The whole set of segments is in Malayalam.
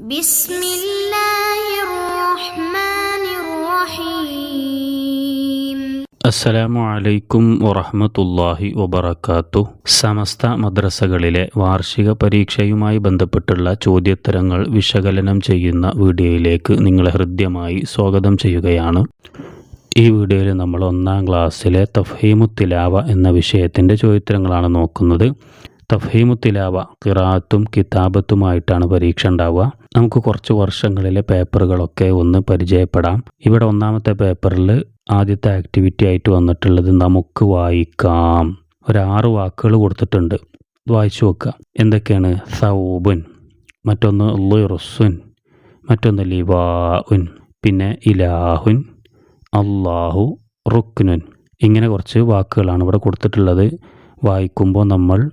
بسم الله الرحمن الرحيم അസ്സലാമു അലൈക്കും വറഹ്മത്തുള്ളാഹി വബറകാത്തു സമസ്ത മദ്രസകളിലെ വാർഷിക പരീക്ഷയുമായി ബന്ധപ്പെട്ടുള്ള ചോദ്യോത്തരങ്ങൾ വിശകലനം ചെയ്യുന്ന വീഡിയോയിലേക്ക് നിങ്ങളെ ഹൃദ്യമായി സ്വാഗതം ചെയ്യുകയാണ് ഈ വീഡിയോയിൽ നമ്മൾ ഒന്നാം ക്ലാസ്സിലെ തഫ്ഹീമു തിലാവ എന്ന വിഷയത്തിൻ്റെ ചോദ്യോത്തരങ്ങളാണ് നോക്കുന്നത് തഫ്ഹീമു തിലാവ ഖിറാത്തും കിതാബത്തുമായിട്ടാണ് പരീക്ഷ ഉണ്ടാവുക. നമുക്ക് കുറച്ച് വർഷങ്ങളിലെ പേപ്പറുകളൊക്കെ ഒന്ന് പരിചയപ്പെടാം. ഇവിടെ ഒന്നാമത്തെ പേപ്പറിൽ ആദ്യത്തെ ആക്ടിവിറ്റി ആയിട്ട് വന്നിട്ടുള്ളത് നമുക്ക് വായിക്കാം. ഒരാറ് വാക്കുകൾ കൊടുത്തിട്ടുണ്ട്. വായിച്ചു നോക്കുക. എന്തൊക്കെയാണ്? സൗബുൻ മറ്റൊന്ന് ലുറുസുൻ മറ്റൊന്ന് ലിവാഉൻ പിന്നെ ഇലാഹുൻ അള്ളാഹു റുക്നുൻ. ഇങ്ങനെ കുറച്ച് വാക്കുകളാണ് ഇവിടെ കൊടുത്തിട്ടുള്ളത്. വായിക്കുമ്പോൾ നമ്മൾ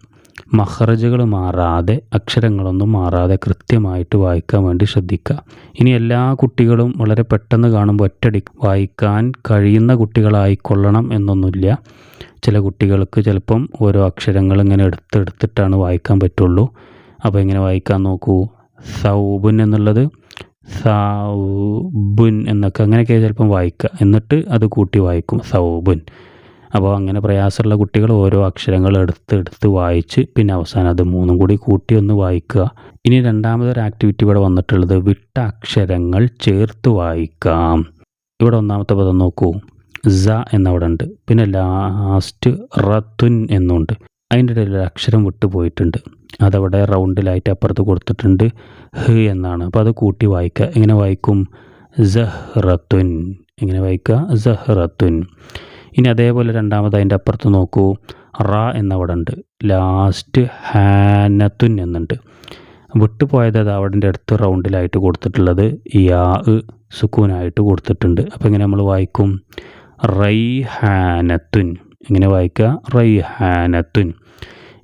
മഹ്റജുകൾ മാറാതെ അക്ഷരങ്ങളൊന്നും മാറാതെ കൃത്യമായിട്ട് വായിക്കാൻ വേണ്ടി ശ്രദ്ധിക്കുക. ഇനി എല്ലാ കുട്ടികളും വളരെ പെട്ടെന്ന് കാണുമ്പോൾ ഒറ്റടി വായിക്കാൻ കഴിയുന്ന കുട്ടികളായിക്കൊള്ളണം എന്നൊന്നുമില്ല. ചില കുട്ടികൾക്ക് ചിലപ്പം ഓരോ അക്ഷരങ്ങൾ ഇങ്ങനെ എടുത്തെടുത്തിട്ടാണ് വായിക്കാൻ പറ്റുള്ളൂ. അപ്പോൾ ഇങ്ങനെ വായിക്കാൻ നോക്കൂ? സൗബുൻ എന്നുള്ളത് സൗബുൻ എന്നൊക്കെ അങ്ങനെയൊക്കെ ചിലപ്പം വായിക്കുക. എന്നിട്ട് അത് കൂട്ടി വായിക്കും. സൗബുൻ. അപ്പോൾ അങ്ങനെ പ്രയാസമുള്ള കുട്ടികൾ ഓരോ അക്ഷരങ്ങൾ എടുത്ത് എടുത്ത് വായിച്ച് പിന്നെ അവസാനം അത് മൂന്നും കൂടി കൂട്ടി ഒന്ന് വായിക്കുക. ഇനി രണ്ടാമതൊരു ആക്ടിവിറ്റി ഇവിടെ വന്നിട്ടുള്ളത് വിട്ട അക്ഷരങ്ങൾ ചേർത്ത് വായിക്കാം. ഇവിടെ ഒന്നാമത്തെ പദം നോക്കൂ. സ എന്നവിടെ ഉണ്ട്. പിന്നെ ലാസ്റ്റ് റത്തുൻ എന്നുണ്ട്. അതിന്റെ ഇടയിൽ ഒരു അക്ഷരം വിട്ടുപോയിട്ടുണ്ട് അതവിടെ റൗണ്ടിലായിട്ട് അപ്പുറത്ത് കൊടുത്തിട്ടുണ്ട് ഹ് എന്നാണ്. അപ്പോൾ അത് കൂട്ടി വായിക്കുക. എങ്ങനെ വായിക്കും? സഹ്റത്തുൻ എങ്ങനെ വായിക്കുക? സഹ്റത്തുൻ ഇനി അതേപോലെ രണ്ടാമത് അതിന്റെ അപ്പുറത്ത് നോക്കൂ. റ എന്നവിടെ ഉണ്ട് ലാസ്റ്റ് ഹാനത്തുൻ എന്നുണ്ട്. വിട്ടുപോയത് അത് അവിടെ അടുത്ത് റൗണ്ടിലായിട്ട് കൊടുത്തിട്ടുള്ളത് യാ സുക്കൂനായിട്ട് കൊടുത്തിട്ടുണ്ട്. അപ്പോൾ ഇങ്ങനെ നമ്മൾ വായിക്കും? റൈ ഹാനത്തുൻ ഇങ്ങനെ വായിക്കുക? റൈ ഹാനത്തുൻ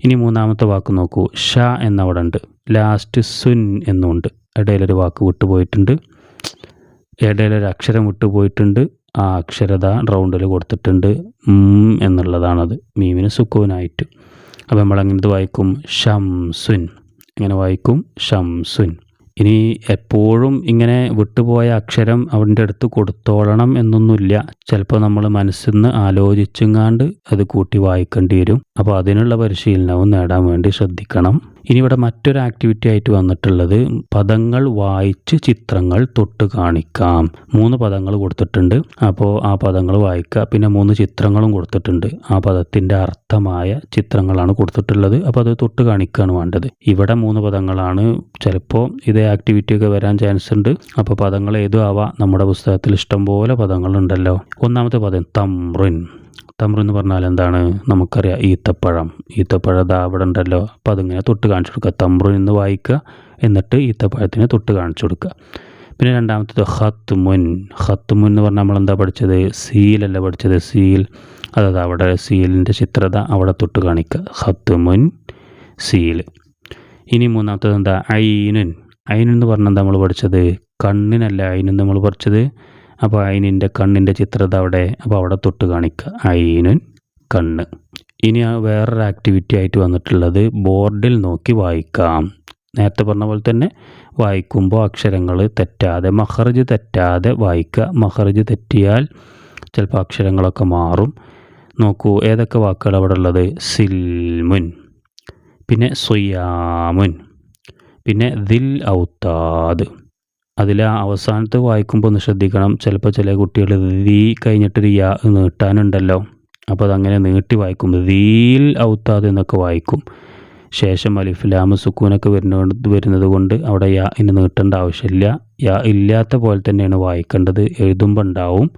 ഇനി മൂന്നാമത്തെ വാക്ക് നോക്കൂ. ഷ എന്നവിടെ ഉണ്ട് ലാസ്റ്റ് സുൻ എന്നുണ്ട് ഇടയിലൊരു വാക്ക് വിട്ടുപോയിട്ടുണ്ട്. ഇടയിലൊരു അക്ഷരം വിട്ടുപോയിട്ടുണ്ട്. ആ അക്ഷരത റൗണ്ടിൽ കൊടുത്തിട്ടുണ്ട് എന്നുള്ളതാണത്. മീമിന് സുക്കൂനായിട്ട് അപ്പോൾ നമ്മൾ അങ്ങനത്തെ വായിക്കും ഷംസുൻ. ഇങ്ങനെ വായിക്കും? ഷംസുൻ. ഇനി എപ്പോഴും ഇങ്ങനെ വിട്ടുപോയ അക്ഷരം അവന്റെ അടുത്ത് കൊടുത്തോളണം എന്നൊന്നുമില്ല. ചിലപ്പോൾ നമ്മൾ മനസ്സിൽ നിന്ന് ആലോചിച്ചുങ്ങാണ്ട് അത് കൂട്ടി വായിക്കേണ്ടി വരും. അപ്പോൾ അതിനുള്ള പരിശീലനവും നേടാൻ വേണ്ടി ശ്രദ്ധിക്കണം. ഇനി ഇവിടെ മറ്റൊരു ആക്ടിവിറ്റി ആയിട്ട് വന്നിട്ടുള്ളത് പദങ്ങൾ വായിച്ച് ചിത്രങ്ങൾ തൊട്ട് കാണിക്കാം. മൂന്ന് പദങ്ങൾ കൊടുത്തിട്ടുണ്ട്. അപ്പോൾ ആ പദങ്ങൾ വായിക്കുക. പിന്നെ മൂന്ന് ചിത്രങ്ങളും കൊടുത്തിട്ടുണ്ട്. ആ പദത്തിന്റെ അർത്ഥമായ ചിത്രങ്ങളാണ് കൊടുത്തിട്ടുള്ളത്. അപ്പോൾ അത് തൊട്ട് കാണിക്കുകയാണ് വേണ്ടത്. ഇവിടെ മൂന്ന് പദങ്ങളാണ്. ചിലപ്പോൾ ഇതേ ആക്ടിവിറ്റി ഒക്കെ വരാൻ ചാൻസ് ഉണ്ട്. അപ്പോൾ പദങ്ങൾ ഏതും ആവാം നമ്മുടെ പുസ്തകത്തിൽ ഇഷ്ടംപോലെ പദങ്ങളുണ്ടല്ലോ. ഒന്നാമത്തെ പദം തമ്രിൻ. തമ്രു എന്ന് പറഞ്ഞാൽ എന്താണ്? നമുക്കറിയാം ഈത്തപ്പഴം. ഈത്തപ്പഴം ദാ അവിടെ ഉണ്ടല്ലോ. അപ്പം അതിങ്ങനെ തൊട്ട് കാണിച്ചു കൊടുക്കുക. തമ്രു എന്ന് വായിക്കുക. എന്നിട്ട് ഈത്തപ്പഴത്തിന് തൊട്ട് കാണിച്ചു കൊടുക്കുക. പിന്നെ രണ്ടാമത്തത് ഹത്ത് മുൻ ഹത്ത് മുൻ എന്ന് പറഞ്ഞാൽ നമ്മൾ എന്താ പഠിച്ചത്? സീലല്ല പഠിച്ചത്? സീൽ. അതായത് അവിടെ സീലിന്റെ ചിത്രത അവിടെ തൊട്ട് കാണിക്കുക. ഹത്ത് മുൻ സീൽ. ഇനി മൂന്നാമത്തത് എന്താ? ഐനുൻ. എന്ന് പറഞ്ഞാൽ നമ്മൾ പഠിച്ചത്? കണ്ണിനല്ല അതിനെന്ന് നമ്മൾ പഠിച്ചത്? അപ്പോൾ അയിനിന്റെ കണ്ണിന്റെ ചിത്രത അവിടെ. അപ്പോൾ അവിടെ തൊട്ട് കാണിക്കുക. അയിനുൻ കണ്ണ്. ഇനി ആ വേറൊരു ആക്ടിവിറ്റി ആയിട്ട് വന്നിട്ടുള്ളത് ബോർഡിൽ നോക്കി വായിക്കാം. നേരത്തെ പറഞ്ഞ പോലെ തന്നെ വായിക്കുമ്പോൾ അക്ഷരങ്ങൾ തെറ്റാതെ മഹർജ് തെറ്റാതെ വായിക്കുക. മഹർജ് തെറ്റിയാൽ ചിലപ്പോൾ അക്ഷരങ്ങളൊക്കെ മാറും. നോക്കൂ ഏതൊക്കെ വാക്കുകൾ അവിടെ ഉള്ളത്? സിൽമുൻ. പിന്നെ സുയാമുൻ. പിന്നെ ദിൽ ഔത്താദ് അതിൽ അവസാനത്ത് വായിക്കുമ്പോൾ ഒന്ന് ശ്രദ്ധിക്കണം. ചിലപ്പോൾ ചില കുട്ടികൾ ദീ കഴിഞ്ഞിട്ടൊരു യാ നീട്ടാനുണ്ടല്ലോ. അപ്പോൾ അതങ്ങനെ നീട്ടി വായിക്കും. ദീൽ ഔത്താദ് എന്നൊക്കെ വായിക്കും. ശേഷം അലിഫ്ലാമ് സുക്കൂനൊക്കെ വരുന്നത് വരുന്നത് കൊണ്ട് അവിടെ യാ ഇനി നീട്ടേണ്ട ആവശ്യമില്ല. യാ ഇല്ലാത്ത പോലെ തന്നെയാണ് വായിക്കേണ്ടത്. എഴുതുമ്പോൾ ഉണ്ടാവും.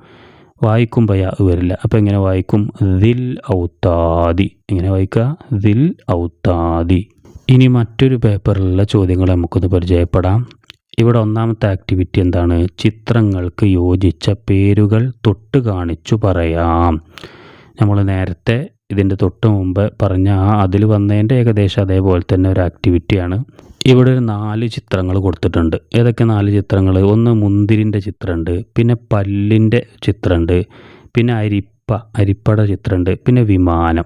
വായിക്കുമ്പോൾ യാ വരില്ല. അപ്പോൾ എങ്ങനെ വായിക്കും? ദിൽ ഔത്താദി എങ്ങനെ വായിക്കുക? ദിൽ ഔത്താദി ഇനി മറ്റൊരു പേപ്പറിലുള്ള ചോദ്യങ്ങൾ നമുക്കൊന്ന് പരിചയപ്പെടാം. ഇവിടെ ഒന്നാമത്തെ ആക്ടിവിറ്റി എന്താണ്? ചിത്രങ്ങൾക്ക് യോജിച്ച പേരുകൾ തൊട്ട് കാണിച്ചു പറയാം. നമ്മൾ നേരത്തെ ഇതിന്റെ തൊട്ട് മുമ്പ് പറഞ്ഞ ആ അതിൽ വന്നതിന്റെ ഏകദേശം അതേപോലെ തന്നെ ഒരു ആക്ടിവിറ്റിയാണ് ഇവിടെ ഒരു നാല് ചിത്രങ്ങൾ കൊടുത്തിട്ടുണ്ട്. ഏതൊക്കെ നാല് ചിത്രങ്ങൾ? ഒന്ന് മുന്തിരിന്റെ ചിത്രമുണ്ട് പിന്നെ പല്ലിന്റെ ചിത്രമുണ്ട് പിന്നെ അരി അരിപ്പ അരിപ്പട ചിത്രമുണ്ട് പിന്നെ വിമാനം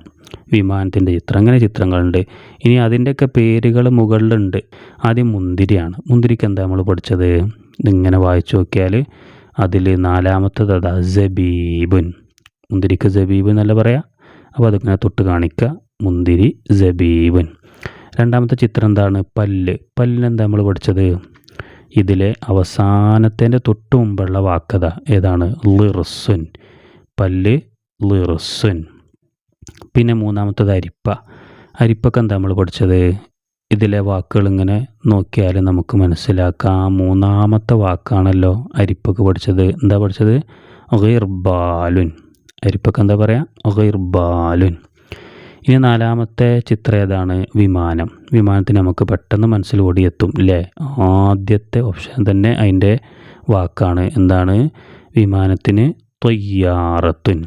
വിമാനത്തിന്റെ ചിത്രം അങ്ങനെ ചിത്രങ്ങളുണ്ട്. ഇനി അതിന്റെയൊക്കെ പേരുകൾ മുകളിലുണ്ട്. ആദ്യം മുന്തിരിയാണ്. മുന്തിരിക്ക് എന്താ നമ്മൾ പഠിച്ചത്? ഇങ്ങനെ വായിച്ചു നോക്കിയാൽ അതിൽ നാലാമത്തത് അതാ ജബീബുൻ. മുന്തിരിക്ക് ജബീബ് എന്നല്ല പറയാം? അപ്പോൾ അതിങ്ങനെ തൊട്ട് കാണിക്കുക. മുന്തിരി ജബീബുൻ. രണ്ടാമത്തെ ചിത്രം എന്താണ്? പല്ല്. പല്ലിനെന്താ നമ്മൾ പഠിച്ചത്? ഇതിലെ അവസാനത്തിന്റെ തൊട്ട് മുമ്പുള്ള വാക്കത ഏതാണ്? ലിറസുൻ പല്ല് ലിറുസുൻ പിന്നെ മൂന്നാമത്തത് അരിപ്പ. അരിപ്പൊക്കെ എന്താ നമ്മൾ പഠിച്ചത്? ഇതിലെ വാക്കുകൾ ഇങ്ങനെ നോക്കിയാൽ നമുക്ക് മനസ്സിലാക്കാം. മൂന്നാമത്തെ വാക്കാണല്ലോ അരിപ്പൊക്കെ പഠിച്ചത്. എന്താ പഠിച്ചത്? ഗിർബാലുൻ. അരിപ്പൊക്കെ എന്താ പറയുക ഗിർബാലുൻ. ഇനി നാലാമത്തെ ചിത്രം ഏതാണ്? വിമാനം. വിമാനത്തിന് നമുക്ക് പെട്ടെന്ന് മനസ്സിൽ ഓടിയെത്തും അല്ലേ ആദ്യത്തെ ഓപ്ഷൻ തന്നെ അതിന്റെ വാക്കാണ്. എന്താണ്? വിമാനത്തിന് തൊയ്യാറത്തുൻ.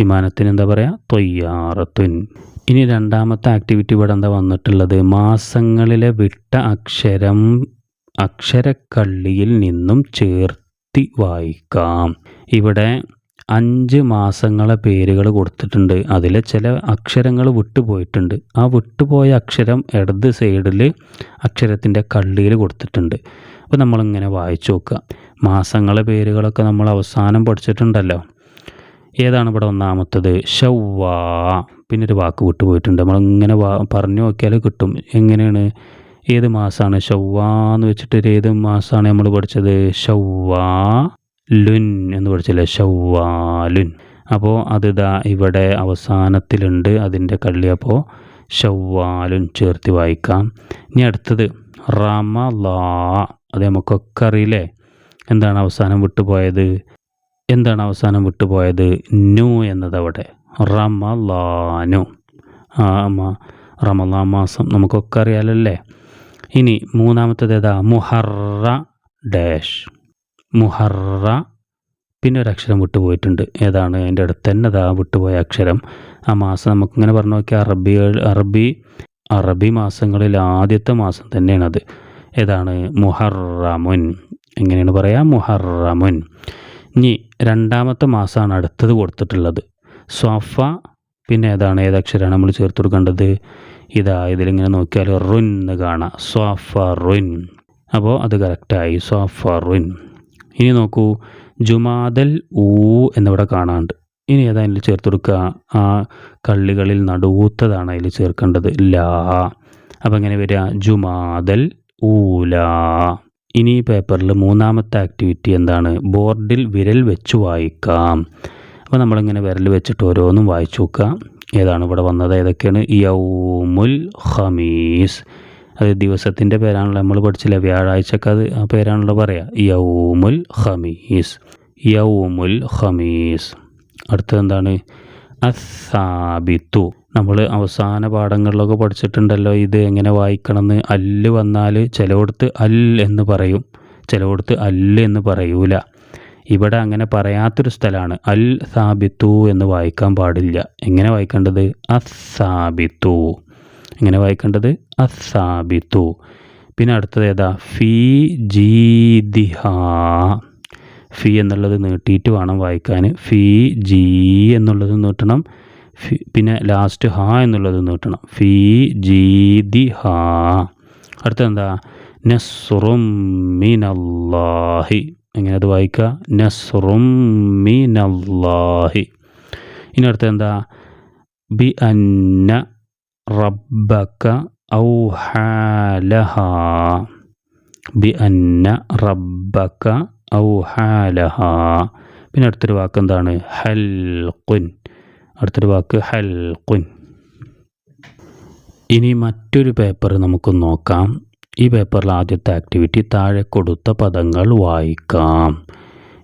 വിമാനത്തിന് എന്താ പറയുക തൊയ്യാറത്തുൻ. ഇനി രണ്ടാമത്തെ ആക്ടിവിറ്റി ഇവിടെ എന്താ വന്നിട്ടുള്ളത്? മാസങ്ങളിലെ വിട്ട അക്ഷരം അക്ഷരക്കള്ളിയിൽ നിന്നും ചേർത്തി വായിക്കാം. ഇവിടെ അഞ്ച് മാസങ്ങളെ പേരുകൾ കൊടുത്തിട്ടുണ്ട്. അതിൽ ചില അക്ഷരങ്ങൾ വിട്ടുപോയിട്ടുണ്ട്. ആ വിട്ടുപോയ അക്ഷരം ഇടത് സൈഡിൽ അക്ഷരത്തിന്റെ കള്ളിയിൽ കൊടുത്തിട്ടുണ്ട്. അപ്പോൾ നമ്മളിങ്ങനെ വായിച്ചു നോക്കുക. മാസങ്ങളെ പേരുകളൊക്കെ നമ്മൾ അവസാനം പഠിച്ചിട്ടുണ്ടല്ലോ. ഏതാണ് ഇവിടെ ഒന്നാമത്തത്? ഷവ്വാ പിന്നെ ഒരു വാക്ക് വിട്ടുപോയിട്ടുണ്ട്. നമ്മളിങ്ങനെ വാ പറഞ്ഞു നോക്കിയാൽ കിട്ടും. എങ്ങനെയാണ്? ഏത് മാസമാണ് ഷവ്വാ എന്ന് വെച്ചിട്ട് ഏത് മാസമാണ് നമ്മൾ പഠിച്ചത്? ഷവ്വാ ലുൻ എന്ന് പഠിച്ചില്ലേ? ഷവ്വാലുൻ അപ്പോൾ അത് ഇതാ ഇവിടെ അവസാനത്തിലുണ്ട്. അതിന്റെ കള്ളി അപ്പോൾ ഷവ്വാലുൻ ചേർത്ത് വായിക്കാം. ഇനി അടുത്തത് റമലാ അത് നമുക്കൊക്കെ അറിയില്ലേ? എന്താണ് അവസാനം വിട്ടുപോയത്? എന്താണ് അവസാനം വിട്ടുപോയത്? നു എന്നതവിടെ. റമലാനു റമലാ മാസം നമുക്കൊക്കെ അറിയാലല്ലേ? ഇനി മൂന്നാമത്തേത് ഏതാ? മുഹറ ഡാഷ്. മുഹറ പിന്നെ ഒരു അക്ഷരം വിട്ടുപോയിട്ടുണ്ട്. ഏതാണ്? എന്റെ അടുത്ത് തന്നെ അതാ വിട്ടുപോയ അക്ഷരം. ആ മാസം നമുക്കിങ്ങനെ പറഞ്ഞു നോക്കിയാൽ അറബി അറബി അറബി മാസങ്ങളിൽ ആദ്യത്തെ മാസം തന്നെയാണത്. ഏതാണ്? മുഹറമുൻ. എങ്ങനെയാണ് പറയുക മുഹറമുൻ. ഇനി രണ്ടാമത്തെ മാസമാണ് അടുത്തത് കൊടുത്തിട്ടുള്ളത്. സ്വഫ പിന്നെ ഏതാണ്? ഏതക്ഷരമാണ് നമ്മൾ ചേർത്ത് കൊടുക്കേണ്ടത്? ഇതാ ഇതിലിങ്ങനെ നോക്കിയാൽ റുൻ എന്ന് കാണാം. സ്വഫ റുൻ. അപ്പോൾ അത് കറക്റ്റായി സ്വഫ റുൻ. ഇനി നോക്കൂ. ജുമാദൽ ഊ എന്നിവിടെ കാണാണ്ട്. ഇനി ഏതാ അതിൽ ചേർത്ത് കൊടുക്കുക? ആ കള്ളികളിൽ നടുവൂത്തതാണ് അതിൽ ചേർക്കേണ്ടത്. ലാ. അപ്പം എങ്ങനെ വരിക? ജുമാദൽ ഊല ഇനി ഈ പേപ്പറിൽ മൂന്നാമത്തെ ആക്ടിവിറ്റി എന്താണ്? ബോർഡിൽ വിരൽ വെച്ച് വായിക്കാം. അപ്പോൾ നമ്മളിങ്ങനെ വിരൽ വെച്ചിട്ട് ഓരോന്നും വായിച്ചു നോക്കുക. ഏതാണ് ഇവിടെ വന്നത്? ഏതൊക്കെയാണ്? യൗമുൽ ഹമീസ് അത് ദിവസത്തിന്റെ പേരാണല്ലോ. നമ്മൾ പഠിച്ചില്ല? വ്യാഴാഴ്ചക്ക് അത് ആ പേരാണല്ലോ പറയാ യൗമുൽ ഹമീസ് യൗമുൽ ഹമീസ് അടുത്തത് എന്താണ്? അസാബിത്തു നമ്മൾ അവസാന പാഠങ്ങളിലൊക്കെ പഠിച്ചിട്ടുണ്ടല്ലോ ഇത് എങ്ങനെ വായിക്കണമെന്ന്. അല്ല് വന്നാൽ ചിലയിടത്ത് അൽ എന്ന് പറയും. ചിലയിടത്ത് അല്ല് എന്ന് പറയൂല. ഇവിടെ അങ്ങനെ പറയാത്തൊരു സ്ഥലമാണ്. അൽ സാബിത്തു എന്ന് വായിക്കാൻ പാടില്ല. എങ്ങനെ വായിക്കേണ്ടത്? അസാബിത്തു എങ്ങനെ വായിക്കേണ്ടത്? അസാബിത്തു പിന്നെ അടുത്തത് ഏതാ? ഫീ ജീദിഹ ഫി എന്നുള്ളത് നീട്ടിയിട്ട് വേണം വായിക്കാൻ. ഫീ ജീ എന്നുള്ളത് നീട്ടണം. പിന്നെ ലാസ്റ്റ് ഹ എന്നുള്ളത് നീട്ടണം ഫീ ജീദി ഹ. അടുത്ത എന്താ നസ്റും മിനല്ലാഹി. എങ്ങനെ അത് വായിക്കുക നസ്റും മിനല്ലാഹി. ഇനി അടുത്ത എന്താ ബി അന്ന റബ്ബക ഔഹാലഹ ബി അന്ന റബ്ബക ഔഹാലഹ പിന്നെ അടുത്തൊരു എന്താണ് ഹൽഖുൻ. അടുത്തൊരു വാക്ക് ഹൽഖുൻ. ഇനി മറ്റൊരു പേപ്പർ നമുക്ക് നോക്കാം. ഈ പേപ്പറിൽ ആദ്യത്തെ ആക്ടിവിറ്റി താഴെ കൊടുത്ത പദങ്ങൾ വായിക്കാം.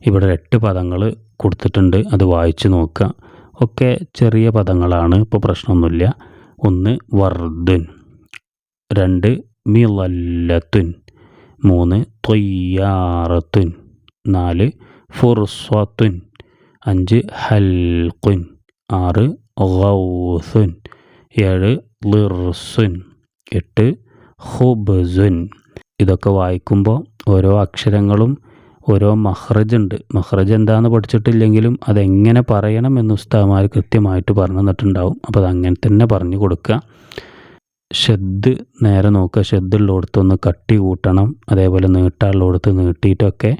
ഇവിടെ എട്ട് പദങ്ങൾ കൊടുത്തിട്ടുണ്ട് അത് വായിച്ച് നോക്കുക. ഒക്കെ ചെറിയ പദങ്ങളാണ് ഇപ്പോൾ പ്രശ്നമൊന്നുമില്ല. ഒന്ന് വർദുൻ. രണ്ട് മിളല്ലത്തുൻ മൂന്ന് തൊയ്യാറത്തുൻ. നാല് ഫുർസ്വത്തുൻ. അഞ്ച് ഹൽഖുൻ. ആറ് ഗൗസുൻ. ഏഴ് ലിർസുൻ. എട്ട് ഹുബ്സുൻ. ഇതൊക്കെ വായിക്കുമ്പോൾ ഓരോ അക്ഷരങ്ങളും ഓരോ മഹ്റജ് ഉണ്ട് മഹ്റജ് എന്താണെന്ന് പഠിച്ചിട്ടില്ലെങ്കിലും അതെങ്ങനെ പറയണം എന്ന് ഉസ്താമാർ കൃത്യമായിട്ട് പറഞ്ഞു തന്നിട്ടുണ്ടാവും. അപ്പോൾ അത് അങ്ങനെ തന്നെ പറഞ്ഞു കൊടുക്കുക ഷെദ് നേരെ നോക്കുക ഷെദ്ദുള്ളിടത്തൊന്ന് കട്ടി കൂട്ടണം. അതേപോലെ നീട്ടാനുള്ളിടത്ത് നീട്ടിയിട്ടൊക്കെ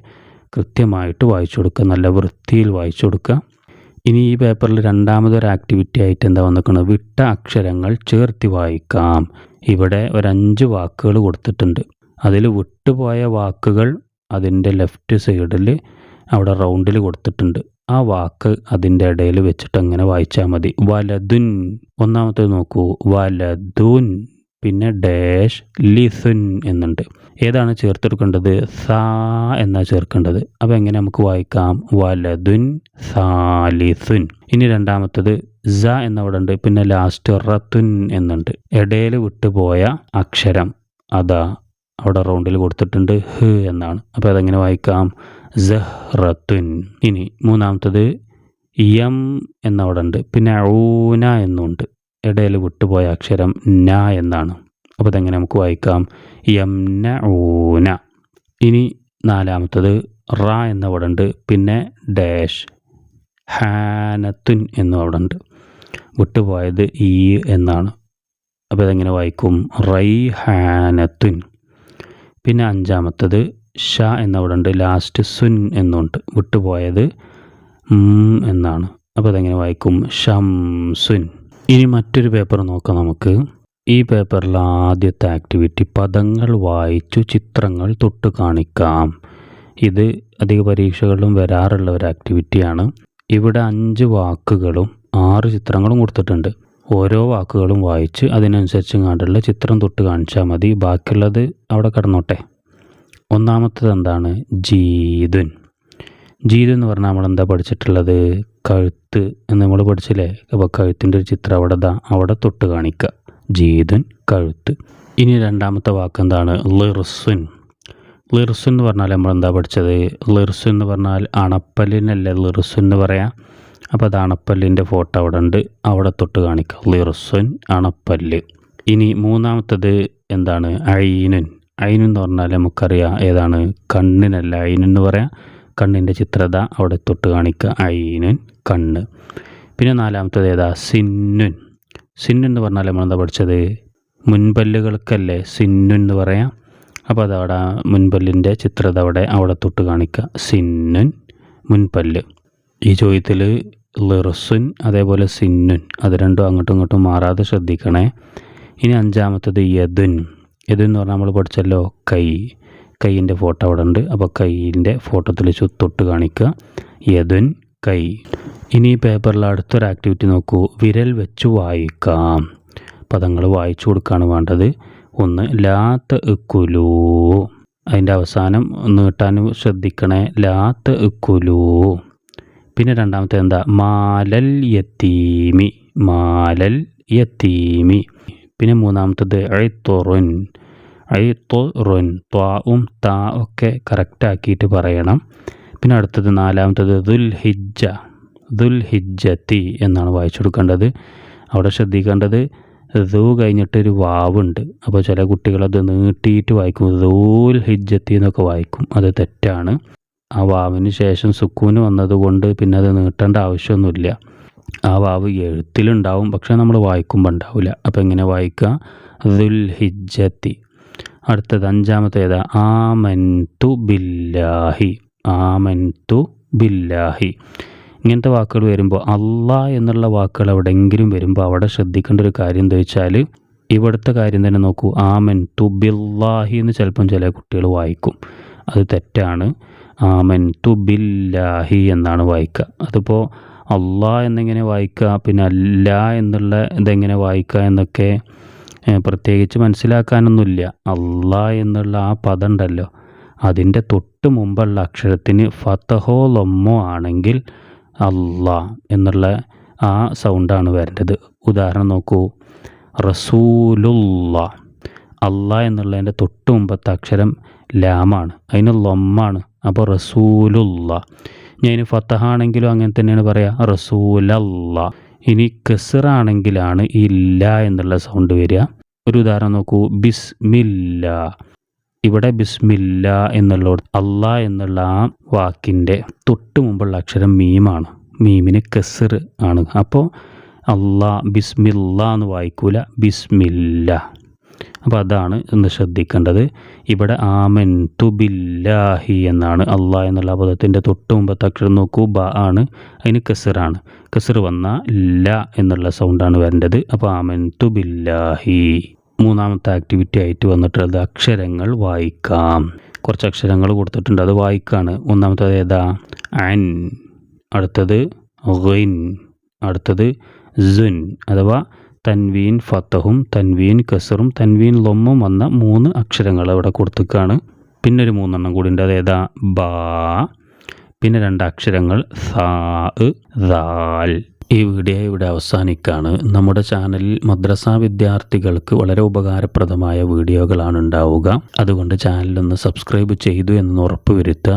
കൃത്യമായിട്ട് വായിച്ചു കൊടുക്കുക നല്ല വൃത്തിയിൽ വായിച്ചു കൊടുക്കുക ഇനി ഈ പേപ്പറിൽ രണ്ടാമതൊരു ആക്ടിവിറ്റി ആയിട്ട് എന്താ വന്നിരിക്കുന്നത് വിട്ട അക്ഷരങ്ങൾ ചേർത്തി വായിക്കാം. ഇവിടെ ഒരഞ്ച് വാക്കുകൾ കൊടുത്തിട്ടുണ്ട്. അതിൽ വിട്ടുപോയ വാക്കുകൾ അതിന്റെ ലെഫ്റ്റ് സൈഡിൽ അവിടെ റൗണ്ടിൽ കൊടുത്തിട്ടുണ്ട്. ആ വാക്ക് അതിന്റെ ഇടയിൽ വെച്ചിട്ട് അങ്ങനെ വായിച്ചാൽ മതി. വലതുൻ. ഒന്നാമത്തേത് നോക്കൂ. വലതുൻ. പിന്നെ ഡാഷ് ലിസുൻ എന്നുണ്ട്. ഏതാണ് ചേർത്തെടുക്കേണ്ടത്? സാ എന്നാ ചേർക്കേണ്ടത്? അപ്പോൾ എങ്ങനെ നമുക്ക് വായിക്കാം? വലതുൻ സാലിസുൻ ഇനി രണ്ടാമത്തത് സ എന്നവിടെ ഉണ്ട് പിന്നെ ലാസ്റ്റ് റത്തുൻ എന്നുണ്ട്. ഇടയിൽ വിട്ടുപോയ അക്ഷരം അതാ അവിടെ റൗണ്ടിൽ കൊടുത്തിട്ടുണ്ട്. ഹ് എന്നാണ്. അപ്പോൾ അതെങ്ങനെ വായിക്കാം? സഹ്റത്തുൻ ഇനി മൂന്നാമത്തത് യം എന്നവിടെ ഉണ്ട് പിന്നെ ഊന എന്നുണ്ട്. ഇടയിൽ വിട്ടുപോയ അക്ഷരം ന എന്നാണ്. അപ്പോൾ അതെങ്ങനെ നമുക്ക് വായിക്കാം? യംന ഊന ഇനി നാലാമത്തത് റ എന്നവിടെ ഉണ്ട് പിന്നെ ഡാഷ്. ഹാനത്തുൻ എന്നും അവിടെ ഉണ്ട് വിട്ടുപോയത് ഈ എന്നാണ്. അപ്പോൾ അതെങ്ങനെ വായിക്കും? റൈ ഹാനത്തുൻ പിന്നെ അഞ്ചാമത്തത് ഷ എന്നവിടെ ഉണ്ട് ലാസ്റ്റ് സുൻ എന്നുണ്ട്. വിട്ടുപോയത് എന്നാണ്. അപ്പോൾ അതെങ്ങനെ വായിക്കും? ഷംസുൻ. ഇനി മറ്റൊരു പേപ്പർ നോക്കാം നമുക്ക്. ഈ പേപ്പറിലെ ആദ്യത്തെ ആക്ടിവിറ്റി പദങ്ങൾ വായിച്ചു ചിത്രങ്ങൾ തൊട്ട് കാണിക്കാം. ഇത് അധിക പരീക്ഷകളിലും വരാറുള്ള ഒരു ആക്ടിവിറ്റിയാണ്. ഇവിടെ അഞ്ച് വാക്കുകളും ആറ് ചിത്രങ്ങളും കൊടുത്തിട്ടുണ്ട്. ഓരോ വാക്കുകളും വായിച്ച് അതിനനുസരിച്ച് കണ്ടുള്ള ചിത്രം തൊട്ട് കാണിച്ചാൽ മതി. ബാക്കിയുള്ളത് അവിടെ കിടന്നോട്ടെ. ഒന്നാമത്തത് എന്താണ്? ജീതുൻ. ജീതു എന്ന് പറഞ്ഞാൽ നമ്മൾ എന്താ പഠിച്ചിട്ടുള്ളത്? കഴുത്ത് എന്ന് നമ്മൾ പഠിച്ചില്ലേ? അപ്പോൾ കഴുത്തിന്റെ ഒരു ചിത്രം അവിടെ ദാ അവിടെ തൊട്ട് കാണിക്കുക ജീതൻ കഴുത്ത്. ഇനി രണ്ടാമത്തെ വാക്ക് എന്താണ്? ലിർസുൻ. ലിർസുൻ എന്ന് പറഞ്ഞാൽ നമ്മൾ എന്താ പഠിച്ചത്? ലിർസുൻ എന്ന് പറഞ്ഞാൽ അണപ്പല്ലിനല്ലേ ലിർസുൻ എന്ന് പറയാം. അപ്പോൾ അത് അണപ്പല്ലിന്റെ ഫോട്ടോ അവിടെ ഉണ്ട്. അവിടെ തൊട്ട് കാണിക്കുക ലിർസുൻ അണപ്പല്ല്. ഇനി മൂന്നാമത്തത് എന്താണ്? ഐനൻ. ഐനുൻ എന്ന് പറഞ്ഞാൽ നമുക്കറിയാം ഏതാണ്? കണ്ണിനല്ല? അയിനെന്ന് പറയാം. കണ്ണിന്റെ ചിത്രത അവിടെ തൊട്ട് കാണിക്കുക. ഐനുൻ കണ്ണ്. പിന്നെ നാലാമത്തത് ഏതാ? സിന്നുൻ. സിന്നുൻ എന്ന് പറഞ്ഞാൽ നമ്മൾ എന്താ പഠിച്ചത്? മുൻപല്ലുകൾക്കല്ലേ സിന്നുൻ എന്ന് പറയാം. അപ്പോൾ അതവിടെ മുൻപല്ലിന്റെ ചിത്രത അവിടെ അവിടെ തൊട്ട് കാണിക്കുക. സിന്നുൻ മുൻപല്ല്. ഈ ചോദ്യത്തിൽ ലിറസുൻ അതേപോലെ സിന്നുൻ. അത് രണ്ടും അങ്ങോട്ടും ഇങ്ങോട്ടും മാറാതെ ശ്രദ്ധിക്കണേ. ഇനി അഞ്ചാമത്തത് യദുൻ. യദുൻ എന്ന് പറഞ്ഞാൽ നമ്മൾ പഠിച്ചല്ലോ കൈ. കൈയിന്റെ ഫോട്ടോ അവിടെ ഉണ്ട്. അപ്പോൾ കൈയിന്റെ തെളിച്ച് തൊട്ട് കാണിക്കുക യദുൻ കൈ. ഇനി ഈ പേപ്പറിൽ അടുത്തൊരു ആക്ടിവിറ്റി നോക്കൂ. വിരൽ വെച്ച് വായിക്കാം. പദങ്ങൾ വായിച്ചു കൊടുക്കുകയാണ് വേണ്ടത്. ഒന്ന് ലാത്ത് കുലു. അതിന്റെ അവസാനം നീട്ടാനും ശ്രദ്ധിക്കണേ. ലാത്ത് കുലു. പിന്നെ രണ്ടാമത്തെ എന്താ? മാലൽ യത്തീമി മാലൽ യത്തീമി പിന്നെ മൂന്നാമത്തത് ഐത്തൊറുൻ റൊൻ ത്വാവും താ ഒക്കെ കറക്റ്റാക്കിയിട്ട് പറയണം. പിന്നെ അടുത്തത് നാലാമത്തത് ദുൽ ഹിജ്ജ ദുൽ ഹിജ്ജത്തി എന്നാണ് വായിച്ചു കൊടുക്കേണ്ടത് അവിടെ ശ്രദ്ധിക്കേണ്ടത് ദൂ കഴിഞ്ഞിട്ടൊരു വാവുണ്ട്. അപ്പോൾ ചില കുട്ടികളത് നീട്ടിയിട്ട് വായിക്കും. ദൂൽ ഹിജ്ജത്തി എന്നൊക്കെ വായിക്കും. അത് തെറ്റാണ്. ആ വാവിന് ശേഷം സുക്കൂന് വന്നതുകൊണ്ട് പിന്നെ അത് നീട്ടേണ്ട ആവശ്യമൊന്നുമില്ല. ആ വാവ് എഴുത്തിലുണ്ടാവും പക്ഷേ നമ്മൾ വായിക്കുമ്പോൾ ഉണ്ടാവില്ല. അപ്പോൾ എങ്ങനെ വായിക്കുക? ദുൽ ഹിജ്ജത്തി അടുത്തത് അഞ്ചാമത്തെ ആമൻ തു ബില്ലാഹി. ആമൻ തു ബില്ലാഹി. ഇങ്ങനത്തെ വാക്കുകൾ വരുമ്പോൾ അള്ളാ എന്നുള്ള വാക്കുകൾ എവിടെയെങ്കിലും വരുമ്പോൾ അവിടെ ശ്രദ്ധിക്കേണ്ട ഒരു കാര്യം എന്താ വെച്ചാൽ ഇവിടുത്തെ കാര്യം തന്നെ നോക്കൂ. ആമൻ തു ബില്ലാഹി എന്ന് ചിലപ്പം ചില കുട്ടികൾ വായിക്കും. അത് തെറ്റാണ്. ആമൻ തു ബില്ലാഹി എന്നാണ് വായിക്കുക. അതിപ്പോൾ അള്ളാ എന്നെങ്ങനെ വായിക്കുക പിന്നെ അല്ല എന്നുള്ള ഇതെങ്ങനെ വായിക്കുക എന്നൊക്കെ പ്രത്യേകിച്ച് മനസ്സിലാക്കാനൊന്നുമില്ല. അള്ളാ എന്നുള്ള ആ പദം ഉണ്ടല്ലോ. അതിന്റെ തൊട്ട് മുമ്പുള്ള അക്ഷരത്തിന് ഫത്തഹോ ലൊമ്മോ ആണെങ്കിൽ അള്ളാ എന്നുള്ള ആ സൗണ്ടാണ് വരേണ്ടത്. ഉദാഹരണം നോക്കൂ. റസൂലുള്ള. അള്ളാ എന്നുള്ളതിന്റെ തൊട്ട് മുമ്പത്തെ അക്ഷരം ലാമാണ്. അതിന് ലൊമ്മാണ്. അപ്പോൾ റസൂലുള്ള. ഞാൻ ഫത്തഹാണെങ്കിലും അങ്ങനെ തന്നെയാണ് പറയുക റസൂലല്ല. ഇനി കെസറാണെങ്കിലാണ് ഈ ല എന്നുള്ള സൗണ്ട് വരിക. ഒരു ഉദാഹരണം നോക്കൂ ബിസ്മില്ല. ഇവിടെ ബിസ്മില്ല എന്നുള്ള അള്ളാ എന്നുള്ള ആ വാക്കിന്റെ തൊട്ട് മുമ്പുള്ള അക്ഷരം മീമാണ്. മീമിന് കെസർ ആണ്. അപ്പോൾ അല്ലാ ബിസ്മില്ല എന്ന് വായിക്കൂല ബിസ്മില്ല. അപ്പോൾ അതാണ് ഒന്ന് ശ്രദ്ധിക്കേണ്ടത്. ഇവിടെ ആമൻ തുബില്ലാഹി എന്നാണ്. അള്ളാ എന്നുള്ള പദത്തിന്റെ തൊട്ട് മുമ്പത്തെ അക്ഷരം നോക്കൂ. ബ ആണ്. അതിന് കസറാണ് കസർ വന്നാൽ ല എന്നുള്ള സൗണ്ടാണ് വരേണ്ടത്. അപ്പോൾ ആമൻ തുബില്ലാഹി മൂന്നാമത്തെ ആക്ടിവിറ്റി ആയിട്ട് വന്നിട്ടുള്ളത് അക്ഷരങ്ങൾ വായിക്കാം. കുറച്ച് അക്ഷരങ്ങൾ കൊടുത്തിട്ടുണ്ട്. അത് വായിക്കാണ്. ഒന്നാമത്തത് ഏതാ? അൻ. അടുത്തത് ഗൈൻ അടുത്തത് സുൻ. അഥവാ തൻവീൻ ഫത്തഹും തൻവീൻ കസറും തൻവീൻ ലൊമ്മും വന്ന മൂന്ന് അക്ഷരങ്ങൾ അവിടെ കൊടുത്തേക്കാണ്. പിന്നെ ഒരു മൂന്നെണ്ണം കൂടി ഉണ്ട്. അതായത് ബാ. പിന്നെ രണ്ട് അക്ഷരങ്ങൾ സാ ഈ വീഡിയോ ഇവിടെ അവസാനിക്കാണ്. നമ്മുടെ ചാനലിൽ മദ്രസ വിദ്യാർത്ഥികൾക്ക് വളരെ ഉപകാരപ്രദമായ വീഡിയോകളാണ് ഉണ്ടാവുക. അതുകൊണ്ട് ചാനലൊന്ന് സബ്സ്ക്രൈബ് ചെയ്തു എന്ന് ഉറപ്പുവരുത്തുക